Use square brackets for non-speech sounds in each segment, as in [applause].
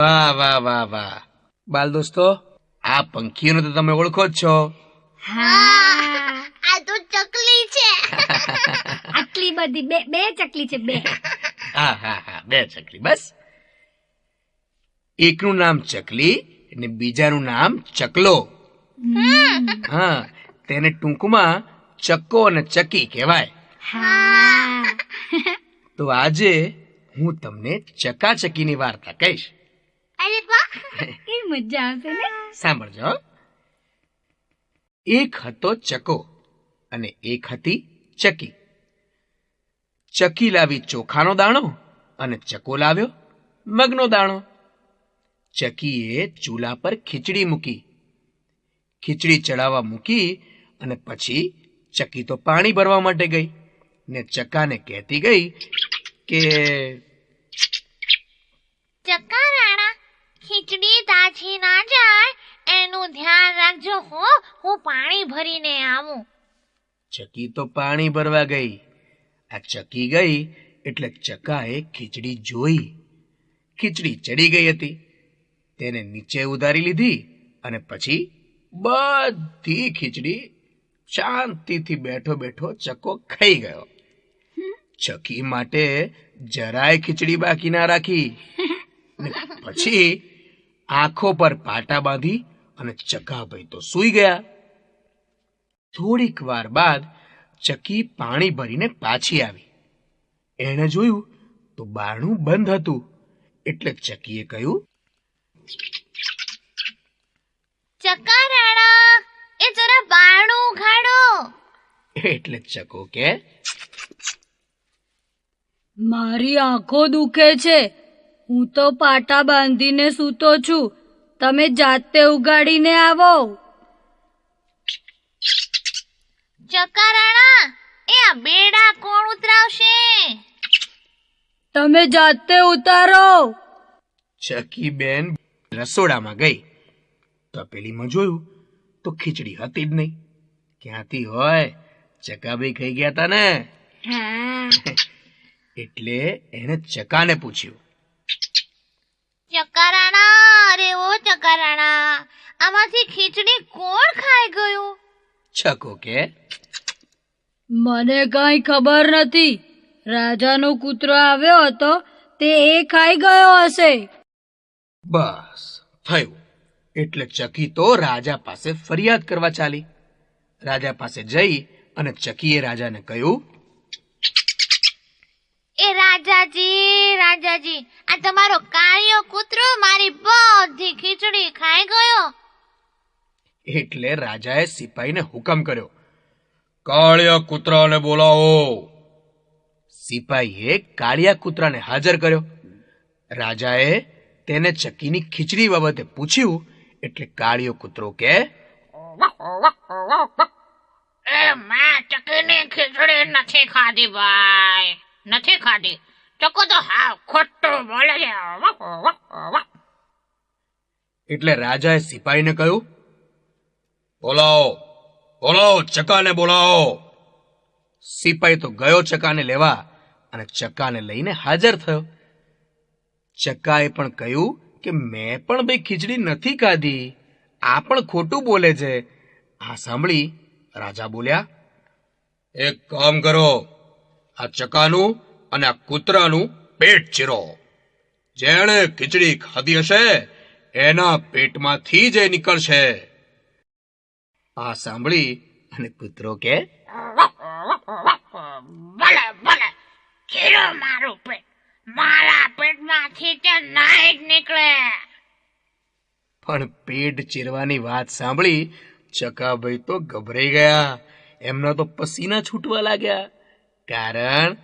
વાહ વાહ વાહ વાહ. બાલ દોસ્તો આ પંખીઓને તો તમે ઓળખો જ છો. આ તો ચકલી છે. [laughs] આટલી બધી બે બે ચકલી છે બે. હા હા હા બે ચકલી બસ. એકનું નામ ચકલી અને બીજાનું નામ ચકલો. હા તેને ટૂંકમાં ચક્કો અને ચકી કહેવાય. તો આજે હું તમને ચકાચકીની વાર્તા કહીશ. સાંભળજો એક હતો ચકો અને એક હતી ચકી. ચકી લાવી ચોખાનો દાણો અને ચકો લાવ્યો મગનો દાણો. ચકીએ ચૂલા પર ખીચડી મૂકી. ખીચડી ચડાવવા મૂકી અને પછી ચકી તો પાણી ભરવા માટે ગઈ ને ચકાને કહેતી ગઈ કે ચક્કા રાણા ખીચડી તાછી ના જાય એનું ધ્યાન રાખજો હો હું પાણી ભરીને આવું. ચકી તો પાણી ભરવા ગઈ. આ ચકી ગઈ એટલે ચકાએ ખીચડી જોઈ. ખીચડી ચડી ગઈ હતી. તેને નીચે ઉતારી લીધી અને પછી બધી ખીચડી શાંતિથી બેઠો બેઠો ચકો ખાઈ ગયો. ચકી માટે જરાય ખીચડી બાકી ના રાખી. પછી આંખો પર પાટા બાંધી અને ચકાભાઈ તો સૂઈ ગયા. થોડીક વાર બાદ ચકી પાણી ભરીને પાછી આવી. એણે જોયું તો બારણું બંધ હતું. એટલે ચકીએ કહ્યું ચકા રાણા એ જરા બારણું ઉઘાડો. એટલે ચકો કે મારી આંખો દુખે છે. હું તો પાટા બાંધીને સૂતો છું. તમે જાતે ઉગાડીને આવો. ચકારાણા રાણા એ આ બેડા કોણ ઉતરાવશે? તમે જાતે ઉતારો. ચકી બેન રસોડામાં ગઈ. તપેલીમાં જોયું તો ખીચડી હતી જ નહીં. ક્યાંથી હોય? ચકાભાઈ ખાઈ ગયા હતા ને. હા. એટલે એને ચકાને પૂછ્યું. ચક્કા અરે ઓ ચક્કા આમાંથી ખીચડી કોણ ખાઈ ગયું? છકો કે? મને કઈ ખબર નથી. રાજાનો કૂતરો આવ્યો હતો તે એ ખાઈ ગયો હશે. બસ થયું. એટલે ચકી તો રાજા પાસે ફરિયાદ કરવા ચાલી. રાજા પાસે જઈ અને ચકીએ રાજાને કહ્યું એ રાજાજી આ તમારો કાળિયો કૂતરો મારી બધી ખીચડી ખાઈ ગયો. એટલે રાજાએ સિપાહીને હુકમ કર્યો કાળિયા કૂતરાને બોલાવો. સિપાહીએ કાળિયા કૂતરાને હાજર કર્યો. રાજાએ તેને ચકીની ખીચડી બાબતે પૂછ્યું એટલે કાળિયો કૂતરો કે એ મેં ચકીની ખીચડી નથી ખાધી ભાઈ નથી ખાધી. ચકો તો હા ખોટું બોલે છે એટલે રાજાએ સિપાહીને કહ્યું, બોલાવો બોલાવો, ચકાને બોલાવો. સિપાહી તો ગયો ચકાને લેવા અને ચકાને લઈને હાજર થયો. ચકાએ પણ કહ્યું કે મેં પણ ભાઈ ખીચડી નથી ખાધી, આ પણ ખોટું બોલે છે. આ સાંભળી રાજા બોલ્યા, એક કામ કરો, આ ચકાનું અને આ કૂતરાનું પેટ ચીરો. જેણે ખીચડી ખાધી હશે એના પેટમાંથી જ નીકળશે. આ સાંભળી અને કૂતરો કે? ભલે ભલે ચીરો મારું પેટ. મારા પેટમાંથી તે નાઈ જ નીકળે. પણ પેટ ચીરવાની વાત સાંભળી ચકાભાઈ તો ગભરાઈ ગયા. એમના તો પસીના છૂટવા લાગ્યા. કારણ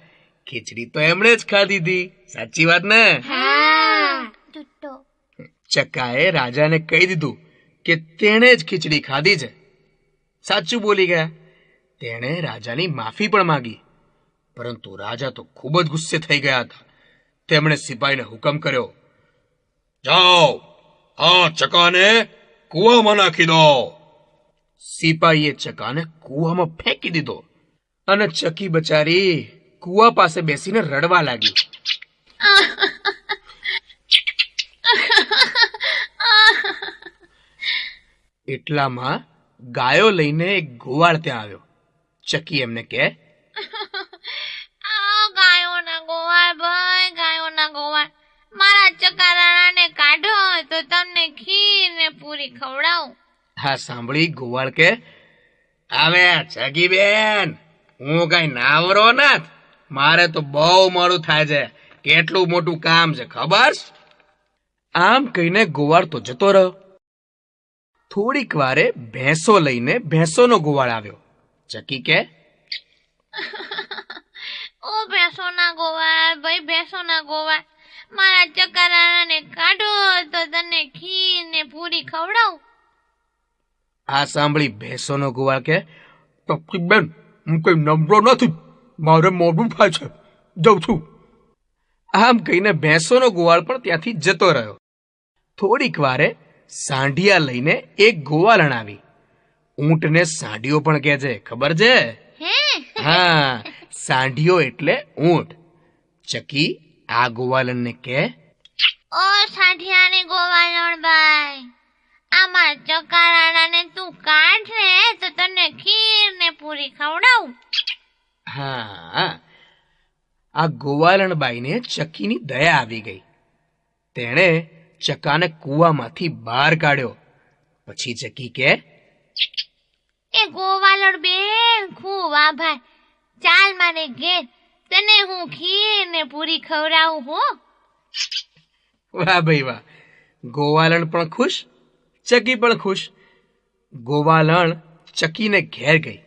ખીચડી તો એમણે જ ખાધી હતી સાચી વાત ને? ચકાએ રાજાને કહી દીધું કે તેણે જ ખીચડી ખાધી છે. સાચું બોલી ગયા. તેણે રાજાની માફી પણ માંગી. પરંતુ રાજા તો ખૂબ જ ગુસ્સે થઈ ગયા હતા. તેમણે સિપાહીને હુકમ કર્યો. જાઓ આ ચકાને કૂવામાં નાખી દો. સિપાહીએ ચકાને કૂવામાં ફેંકી દીધો અને ચકી બચારી કુવા પાસે બેસીને રડવા લાગી. એટલામાં ગાયો લઈને એક ગોવાળ ત્યાં આવ્યો. ચકી એમને કે ગાયોના ગોવાળ ભાઈ ગાયોના ગોવાળ. મારા ચકારાણાને કાઢો તો તમને ખીર પૂરી ખવડાવું. હા સાંભળી ગોવાળ કે આવે ચગી બેન હું કઈ નાવરો નથી. મારે તો બહુ મોડું થાય છે. કેટલું મોટું કામ છે ખબર આમ કહીને ગોવાળ તો જતો રહ્યો. થોડીક વારે ભેંસો લઈને ભેંસોનો ગોવાળ આવ્યો. ચકી કે? [laughs] ઓ ભેંસોના ગોવાળ ભાઈ ભેંસોના ગોવાળ. મારા ચકારાને કાઢો તો તને ખીર ને પૂરી ખવડાવું. આ સાંભળી ભેંસોનો ગોવાળ કે? ચકી બેન હું કઈ નમરો નથી. મારે મોઢું થાય છે જઉં છું. આમ કહીને ભેંસોનો ગોવાળ પણ ત્યાંથી જતો રહ્યો. થોડીક વારે સાંઢિયા લઈને એક ગોવાલણ આવી ઊંટને સાંઢિયો પણ કહે છે ખબર છે? હા. સાંઢિયો એટલે ઊંટ. ચકી આ ગોવાલણને કે ઓ સાંઢિયાને ગોવાળણ ભાઈ આમાં ચકારાણાને તું કાઢ રે તો તને ખીર ને પૂરી ખવડાવું. હા. આ ગોવાલણબાઈને ચકીની દયા આવી ગઈ. તેણે ચકાને કૂવામાંથી બહાર કાઢ્યો. પછી ચકી કે એ ગોવાલણ બેન ખૂબ આભાર. ચાલ મારે ઘેર. તને હું ખીર ને પૂરી ખવડાવું હો. વાહ ભાઈ વાહ. ગોવાલણ પણ ખુશ ચકી પણ ખુશ. ગોવાલણ ચકીને ઘેર ગઈ.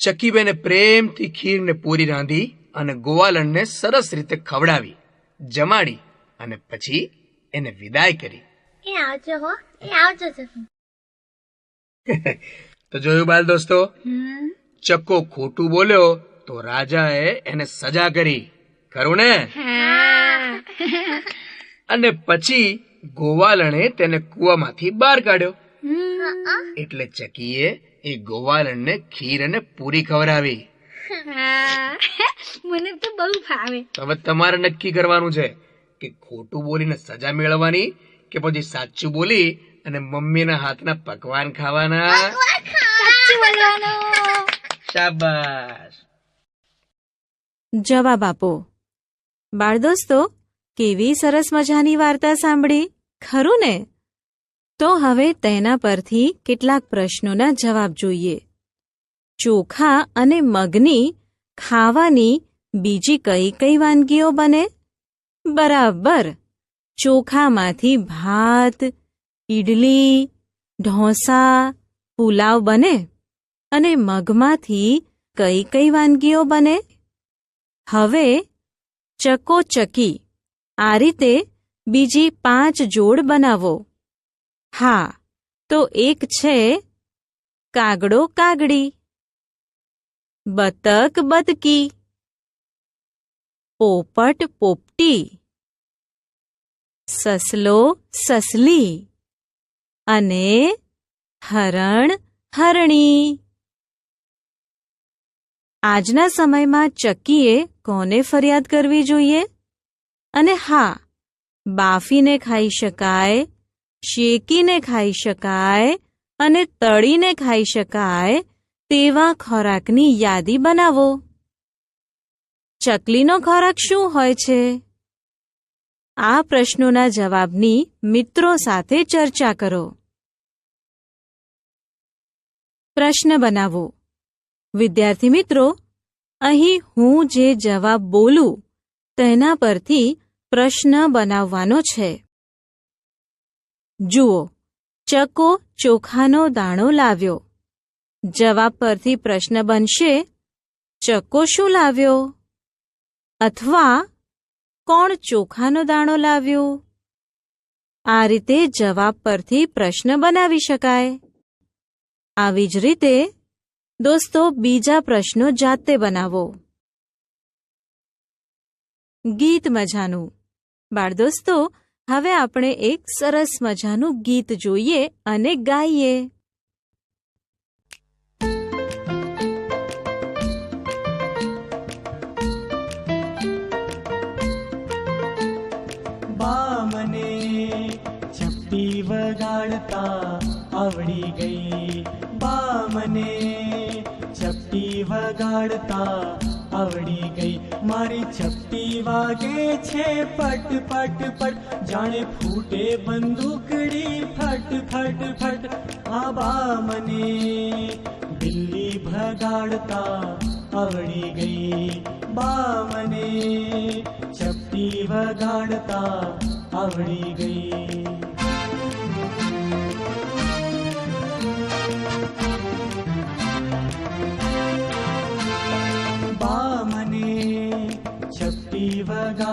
ચકીબેને પ્રેમથી ખીરને પૂરી રાંધી અને ગોવાલણને સરસ રીતે ખવડાવી જમાડી અને પછી એને વિદાય કરી. એ આવજો હો એ આવજો [laughs] તો જોયું બાલ દોસ્તો? ચક્કો ખોટું બોલ્યો તો રાજાએ એને સજા કરી. ખરું ને? અને પછી ગોવાલણે તેને કૂવામાંથી બહાર કાઢ્યો. એટલે ચકીએ એ ગોવાલણને ખીર અને પૂરી ખવડાવી. મને તો બહુ ભાવે હવે તમારે નક્કી કરવાનું છે કે ખોટું બોલીને સજા મેળવવાની કે પછી સાચું બોલી અને મમ્મીના હાથના પકવાન ખાવાના? શાબાશ. જવાબ આપો. બાળદોસ્તો કેવી સરસ મજાની વાર્તા સાંભળી. ખરું ને? તો હવે તેના પરથી કેટલાક પ્રશ્નોના જવાબ જોઈએ. ચોખા અને મગની ખાવાની બીજી કઈ કઈ વાનગીઓ બને? બરાબર. ચોખામાંથી ભાત, ઈડલી, ઢોસા, પુલાવ બને? અને મગમાંથી કઈ કઈ વાનગીઓ બને? હવે ચકો ચકી આ રીતે બીજી પાંચ જોડ બનાવો. હા, તો એક છે કાગડો કાગડી. બતક બતકી. પોપટ પોપટી. સસલો સસલી. અને હરણ હરણી. આજના સમયમાં ચક્કીએ કોને ફરિયાદ કરવી જોઈએ? અને હા, બાફીને ખાઈ શકાય શેકીને ખાઈ શકાય અને તળીને ખાઈ શકાય તેવા ખોરાકની યાદી બનાવો. ચકલીનો ખોરાક શું હોય છે? આ પ્રશ્નોના જવાબની મિત્રો સાથે ચર્ચા કરો. પ્રશ્ન બનાવો. વિદ્યાર્થી મિત્રો, અહીં હું જે જવાબ બોલું તેના પરથી પ્રશ્ન બનાવવાનો છે. જુઓ, ચકો ચોખાનો દાણો લાવ્યો. જવાબ પરથી પ્રશ્ન બનશે, ચકો શું લાવ્યો? અથવા, કોણ ચોખાનો દાણો લાવ્યો? આ રીતે જવાબ પરથી પ્રશ્ન બનાવી શકાય. આવી જ રીતે, દોસ્તો, બીજા પ્રશ્નો જાતે બનાવો. ગીત મજાનું. બાળદોસ્તો હવે આપણે એક સરસ મજાનું ગીત જોઈએ અને ગાઈએ. બામને મને છપ્પી વગાડતા આવડી ગઈ. બા મને વગાડતા આવડી ગઈ. મારી ચપટી વાગે છે પટ પટ પટ જાણે ફૂટે બંદૂકડી ફટ ફટ ફટ આ બા મને બિલ્લી ભગાડતા આવડી ગઈ બા મને ચપટી વગાડતા આવડી ગઈ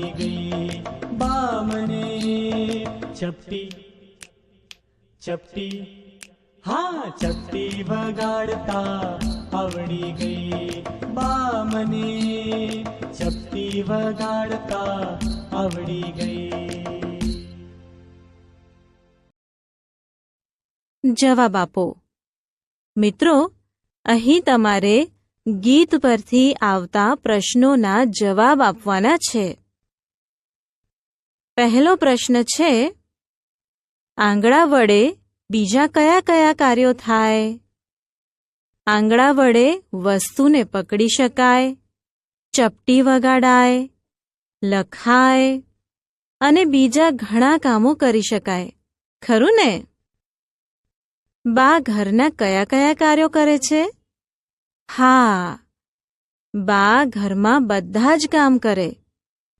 આવડી ગઈ. બામને ચપટી ચપટી. હા, ચપટી વગાડતા આવડી ગઈ. બામને ચપટી વગાડતા આવડી ગઈ. જવાબ આપો. મિત્રો, અહીં તમારે ગીત પરથી આવતા પ્રશ્નોના જવાબ આપવાના છે. પહેલો પ્રશ્ન છે, આંગળા વડે બીજા કયા કયા કાર્યો થાય? આંગળા વડે વસ્તુને પકડી શકાય, ચપટી વગાડાય, લખાય અને બીજા ઘણા કામો કરી શકાય. ખરું ને? બા ઘરના કયા કયા કાર્યો કરે છે? હા, બા ઘરમાં બધા જ કામ કરે.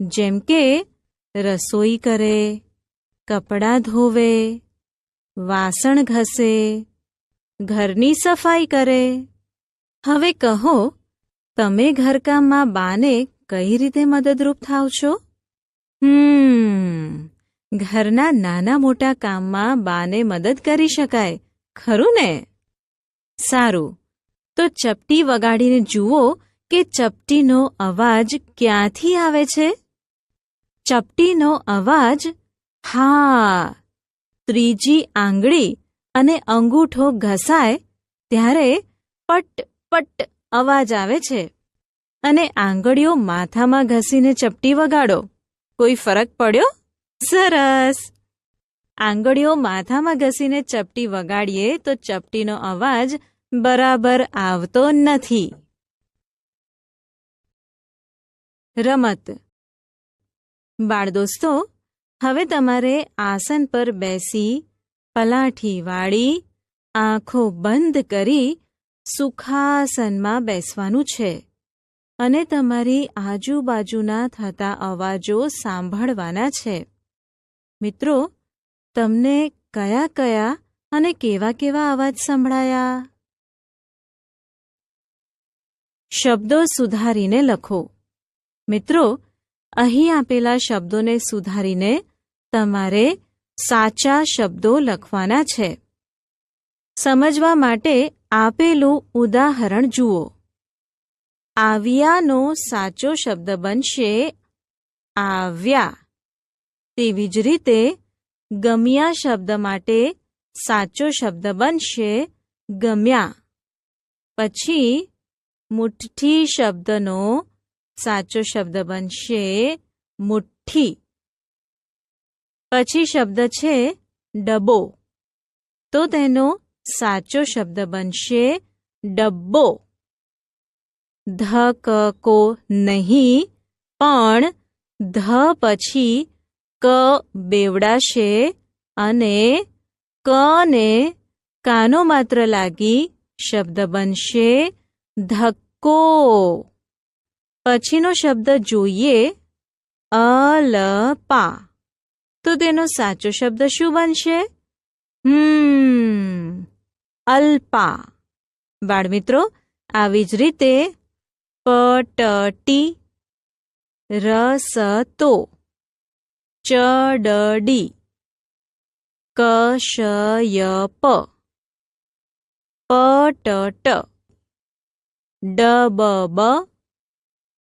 જેમ કે રસોઈ કરે, કપડાં ધોવે, વાસણ ઘસે, ઘરની સફાઈ કરે. હવે કહો, તમે ઘરકામમાં બાને કઈ રીતે મદદરૂપ થાવ છો? હમ, ઘરના નાના મોટા કામમાં બાને મદદ કરી શકાય, ખરું ને? સારું, તો ચપટી વગાડીને જુઓ કે ચપટીનો અવાજ ક્યાંથી આવે છે? ચપટીનો અવાજ, હા. ત્રીજી આંગળી અને અંગૂઠો ઘસાય, ત્યારે પટ પટ અવાજ આવે છે. અને આંગળીઓ માથામાં ઘસીને ચપટી વગાડો. કોઈ ફરક પડ્યો? સરસ. આંગળીઓ માથામાં ઘસીને ચપટી વગાડીએ તો ચપટીનો અવાજ બરાબર આવતો નથી. રમત. બાળદોસ્તો હવે તમારે આસન પર બેસી પલાઠી વાળી આંખો બંધ કરી સુખાસનમાં બેસવાનું છે અને તમારી આજુબાજુના થતા અવાજો સાંભળવાના છે. મિત્રો, તમને કયા કયા અને કેવા કેવા અવાજ સંભળાયા? શબ્દો સુધારીને લખો. મિત્રો અહીં આપેલા શબ્દોને સુધારીને તમારે સાચા શબ્દો લખવાના છે. સમજવા માટે આપેલું ઉદાહરણ જુઓ. આવ્યાનો સાચો શબ્દ બનશે. આવ્યા. તેવી જ રીતે, ગમ્યા શબ્દ માટે સાચો શબ્દ બનશે. ગમ્યા. પછી, મુઠ્ઠી શબ્દનો સાચો શબ્દ બનશે મુઠ્ઠી. પછી શબ્દ છે ડબો તો તેનો સાચો શબ્દ બનશે ડબ્બો. ધ ક કો નહીં, પણ ધ પછી ક બેવડાશે અને ક ને કાનો માત્ર લાગી શબ્દ બનશે ધક્કો. પછીનો શબ્દ જોઈએ, અલપા. તો તેનો સાચો શબ્દ શું બનશે? હમ, અલ્પા. બાળમિત્રો આવી જ રીતે, પટટી, રસતો, ચડડી, કશયપ, પટટ ય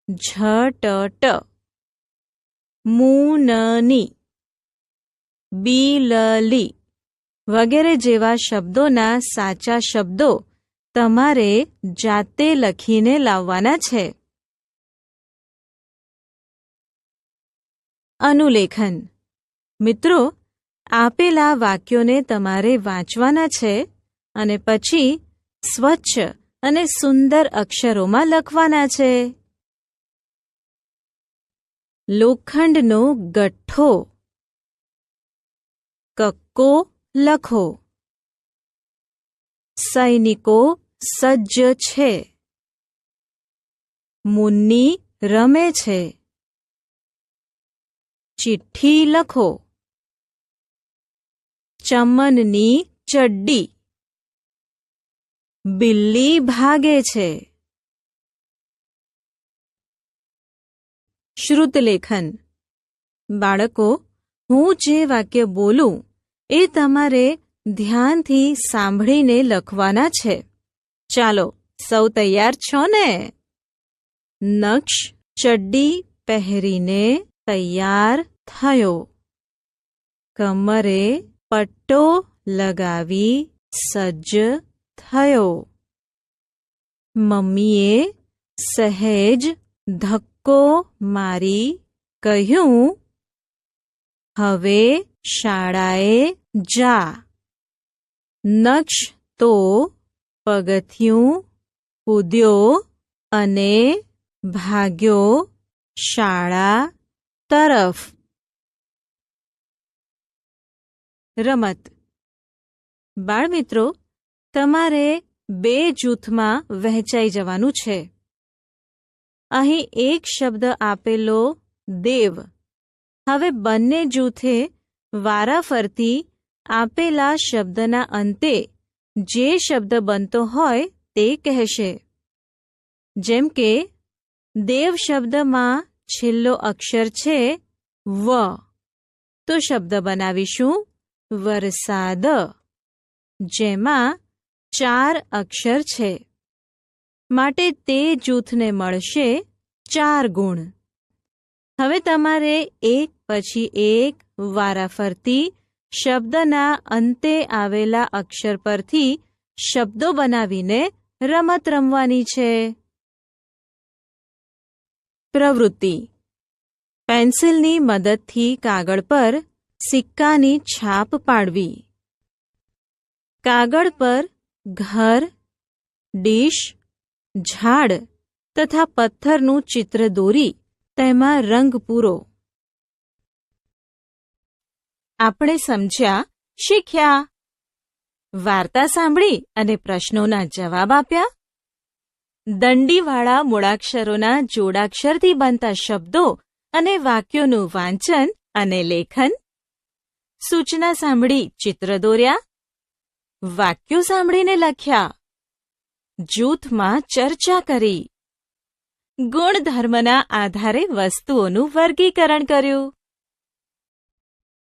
પ મૂનની. ટ ટ ડ બ બ ઝ ટ ટ મુ ન ની બી લ વગેરે જેવા શબ્દોના સાચા શબ્દો તમારે જાતે લખીને લાવવાના છે. અનુલેખન. મિત્રો, આપેલા વાક્યોને તમારે વાંચવાના છે અને પછી સ્વચ્છ અને સુંદર અક્ષરોમાં લખવાના છે. લોખંડનો ગઠ્ઠો. કક્કો લખો. સૈનિકો સજ્જ છે. મુન્ની રમે છે. ચિઠ્ઠી લખો. ચમનની ચડ્ડી. બિલ્લી ભાગે છે. શ્રુતલેખન બાળકો, હું જે વાક્ય બોલું, એ તમારે ધ્યાનથી સાંભળીને લખવાના છે. ચાલો, સૌ તૈયાર છો ને? નક્ષ ચડ્ડી પહેરીને તૈયાર થયો. કમરે પટ્ટો લગાવી સજ્જ થયો. મમ્મીએ સહેજ ધક્કો મારી કહ્યું, હવે શાળાએ જા. નક્ષ તો પગથિયું કૂદ્યો અને ભાગ્યો શાળા તરફ. રમત. બાળમિત્રો, તમારે બે જૂથમાં વહેંચાઈ જવાનું છે. અહીં એક શબ્દ આપેલો દેવ. હવે બંને જૂથે વારાફરતી આપેલા શબ્દના અંતે જે શબ્દ બનતો હોય તે કહેશે. જેમ કે, દેવ શબ્દમાં છેલ્લો અક્ષર છે વ. તો શબ્દ બનાવીશું વરસાદ. જેમાં ચાર અક્ષર છે. માટે તે જૂથને મળશે ચાર ગુણ. હવે તમારે એક પછી એક વારાફરતી શબ્દના અંતે આવેલા અક્ષર પરથી શબ્દો બનાવીને રમત રમવાની છે. પ્રવૃત્તિ. પેન્સિલની મદદથી કાગળ પર સિક્કાની છાપ પાડવી. કાગળ પર ઘર, ડીશ ઝાડ તથા પથ્થરનું ચિત્ર દોરી તેમાં રંગ પૂરો. આપણે સમજ્યા, શીખ્યા. વાર્તા સાંભળી અને પ્રશ્નોના જવાબ આપ્યા? દંડીવાળા મૂળાક્ષરોના જોડાક્ષરથી બનતા શબ્દો અને વાક્યોનું વાંચન અને લેખન? સૂચના સાંભળી ચિત્ર દોર્યા? વાક્યો સાંભળીને લખ્યા? જૂથમાં ચર્ચા કરી. ગુણધર્મના આધારે વસ્તુઓનું વર્ગીકરણ કર્યું.